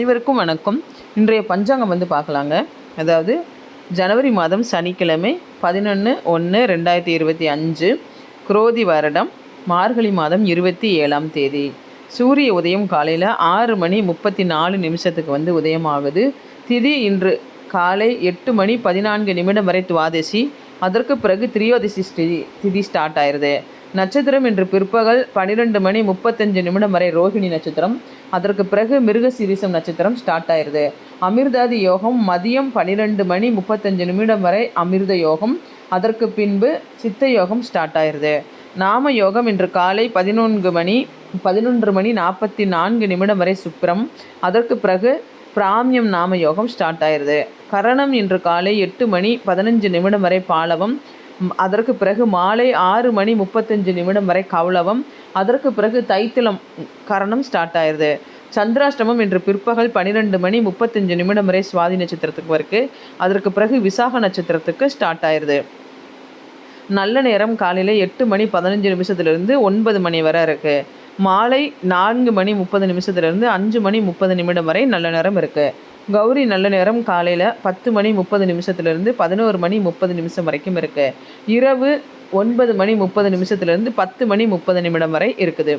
அனைவருக்கும் வணக்கம். இன்றைய பஞ்சாங்கம் வந்து பார்க்கலாங்க. அதாவது ஜனவரி மாதம் சனிக்கிழமை பதினொன்று ஒன்று ரெண்டாயிரத்தி இருபத்தி அஞ்சு குரோதி வருடம் மார்கழி மாதம் இருபத்தி ஏழாம் தேதி. சூரிய உதயம் காலையில் ஆறு மணி முப்பத்தி நாலு நிமிஷத்துக்கு வந்து உதயமாகுது. திதி இன்று காலை எட்டு மணி பதினான்கு நிமிடம் வரை துவாதசி. அதற்கு பிறகு திரியோதசி திதி திதி ஸ்டார்ட் ஆயிருது. நட்சத்திரம் இன்று பிற்பகல் பன்னிரெண்டு மணி முப்பத்தஞ்சு நிமிடம் வரை ரோஹிணி நட்சத்திரம். அதற்கு பிறகு மிருகசீரிசம் நட்சத்திரம் ஸ்டார்ட் ஆயிருது. அமிர்தாதி யோகம் மதியம் பன்னிரெண்டு மணி முப்பத்தஞ்சு நிமிடம் வரை அமிர்த யோகம். அதற்கு பின்பு சித்த யோகம் ஸ்டார்ட் ஆயிருது. நாம யோகம் இன்று காலை பதினொன்று மணி பதினொன்று மணி நாற்பத்தி நான்கு நிமிடம் வரை சுப்ரம் அதற்கு பிறகு பிராமியம் நாம யோகம் ஸ்டார்ட் ஆயிருது. கரணம் இன்று காலை எட்டு மணி பதினஞ்சு நிமிடம் வரை பாலவம். அதற்கு பிறகு மாலை ஆறு மணி முப்பத்தஞ்சு நிமிடம் வரை கௌளவம் அதற்கு பிறகு தைத்திலம் கரணம் ஸ்டார்ட் ஆயிடுது. சந்திராஷ்டமம் இன்று பிற்பகல் பன்னிரெண்டு மணி முப்பத்தஞ்சு நிமிடம் வரை சுவாதி நட்சத்திரத்துக்கு இருக்குது அதற்கு பிறகு விசாக நட்சத்திரத்துக்கு ஸ்டார்ட் ஆயிருது நல்ல நேரம் காலையில் எட்டு மணி பதினஞ்சு நிமிஷத்துலேருந்து ஒன்பது மணி வரை இருக்குது மாலை நான்கு மணி முப்பது நிமிஷத்துலேருந்து அஞ்சு மணி முப்பது நிமிடம் வரை நல்ல நேரம் இருக்குது கௌரி நல்ல நேரம் காலையில் பத்து மணி முப்பது நிமிஷத்துலேருந்து பதினோரு மணி முப்பது நிமிஷம் வரைக்கும் இருக்குது இரவு ஒன்பது மணி முப்பது நிமிஷத்துலேருந்து பத்து மணி முப்பது நிமிடம் வரை இருக்குது.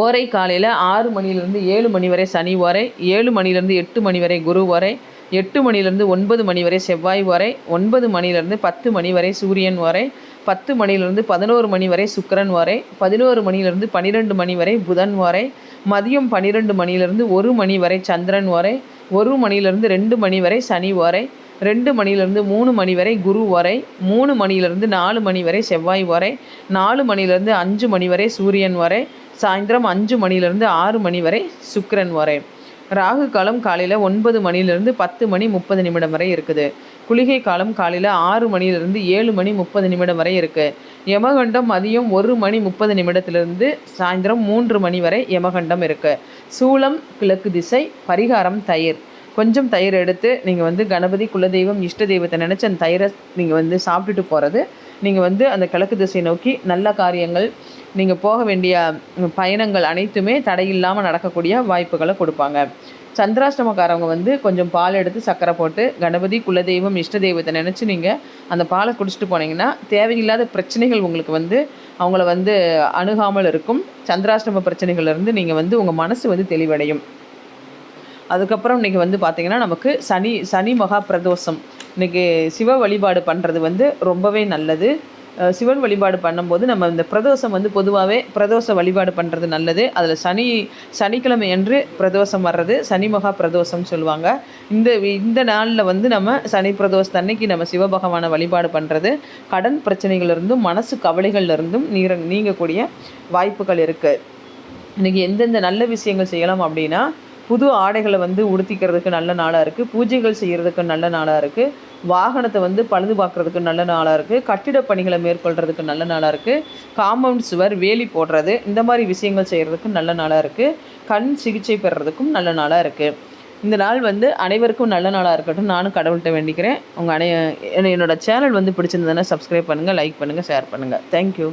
ஓரை காலையில் ஆறு மணிலேருந்து ஏழு மணி வரை சனி ஓரை ஏழு மணிலேருந்து எட்டு மணி வரை குரு ஓரை எட்டு மணிலேருந்து ஒன்பது மணி வரை செவ்வாய் வரை ஒன்பது மணிலேருந்து பத்து மணி வரை சூரியன் வரை பத்து மணிலேருந்து பதினோரு மணி வரை சுக்கரன் வரை பதினோரு மணிலேருந்து பன்னிரெண்டு மணி வரை புதன் வரை மதியம் பன்னிரெண்டு மணிலேருந்து ஒரு மணி வரை சந்திரன் வரை ஒரு மணிலேருந்து ரெண்டு மணி வரை சனி ஓரை ரெண்டு மணிலேருந்து மூணு மணி வரை குரு வரை மூணு மணிலேருந்து நாலு மணி வரை செவ்வாய் வரை நாலு மணிலேருந்து அஞ்சு மணி வரை சூரியன் வரை சாயந்தரம் அஞ்சு மணிலேருந்து ஆறு மணி வரை சுக்கரன் வரை ராகு காலம் காலையில் ஒன்பது மணிலேருந்து பத்து மணி முப்பது நிமிடம் வரை இருக்குது. குளிகை காலம் காலையில் ஆறு மணிலேருந்து ஏழு மணி முப்பது நிமிடம் வரை இருக்குது யமகண்டம் மதியம் ஒரு மணி முப்பது நிமிடத்திலிருந்து சாயந்தரம் மூன்று மணி வரை யமகண்டம் இருக்குது சூலம் கிழக்கு திசை பரிகாரம் தயிர். கொஞ்சம் தயிர் எடுத்து நீங்கள் வந்து கணபதி குலதெய்வம் இஷ்ட தெய்வத்தை நினச்சி அந்த தயிரை நீங்கள் வந்து சாப்பிட்டுட்டு போகிறது நீங்கள் வந்து அந்த கிழக்கு திசை நோக்கி நல்ல காரியங்கள் நீங்கள் போக வேண்டிய பயணங்கள் அனைத்துமே தடையில்லாமல் நடக்கக்கூடிய வாய்ப்புகளை கொடுப்பாங்க. சந்திராஷ்டமக்காரவங்க வந்து கொஞ்சம் பால் எடுத்து சக்கரை போட்டு கணபதி குலதெய்வம் இஷ்ட தெய்வத்தை நினச்சி நீங்கள் அந்த பாலை குடிச்சிட்டு போனீங்கன்னா தேவையில்லாத பிரச்சனைகள் உங்களுக்கு வந்து அவங்கள வந்து அணுகாமல் இருக்கும். சந்திராஷ்டம பிரச்சனைகள்லேருந்து நீங்கள் வந்து உங்கள் மனசு வந்து தெளிவடையும். அதுக்கப்புறம் இன்றைக்கி வந்து பார்த்திங்கன்னா நமக்கு சனி சனி மகா பிரதோஷம். இன்றைக்கி சிவ வழிபாடு பண்ணுறது வந்து ரொம்பவே நல்லது. சிவன் வழிபாடு பண்ணும்போது நம்ம இந்த பிரதோஷம் வந்து பொதுவாகவே பிரதோஷ வழிபாடு பண்ணுறது நல்லது. அதில் சனி சனிக்கிழமை அன்று பிரதோஷம் வர்றது சனி மகா பிரதோஷம் சொல்லுவாங்க. இந்த வி- இந்த நாளில் வந்து நம்ம சனி பிரதோஷம் அன்னைக்கு நம்ம சிவபகவானை வழிபாடு பண்ணுறது கடன் பிரச்சனைகளிலிருந்தும் மனசு கவலைகள்லேருந்தும் நீர நீங்கக்கூடிய வாய்ப்புகள் இருக்குது இன்றைக்கி எந்தெந்த நல்ல விஷயங்கள் செய்யலாம் அப்படின்னா புது ஆடைகளை வந்து உடுத்திக்கிறதுக்கு நல்ல நாளாக இருக்குது பூஜைகள் செய்கிறதுக்கு நல்ல நாளாக இருக்குது வாகனத்தை வந்து பழுது பார்க்குறதுக்கு நல்ல நாளாக இருக்குது கட்டிட பணிகளை மேற்கொள்கிறதுக்கு நல்ல நாளாக இருக்குது காம்பவுண்ட் சுவர் வேலி போடுறது இந்த மாதிரி விஷயங்கள் செய்கிறதுக்கு நல்ல நாளாக இருக்குது கண் சிகிச்சை பெறுறதுக்கும் நல்ல நாளாக இருக்குது இந்த நாள் வந்து அனைவருக்கும் நல்ல நாளாக இருக்கட்டும். நானும் கடவுள்கிட்ட வேண்டிக்கிறேன். உங்கள் அனை என்னோடய சேனல் வந்து பிடிச்சிருந்ததுன்னா சப்ஸ்கிரைப் பண்ணுங்கள் லைக் பண்ணுங்கள் ஷேர் பண்ணுங்கள் தேங்க்யூ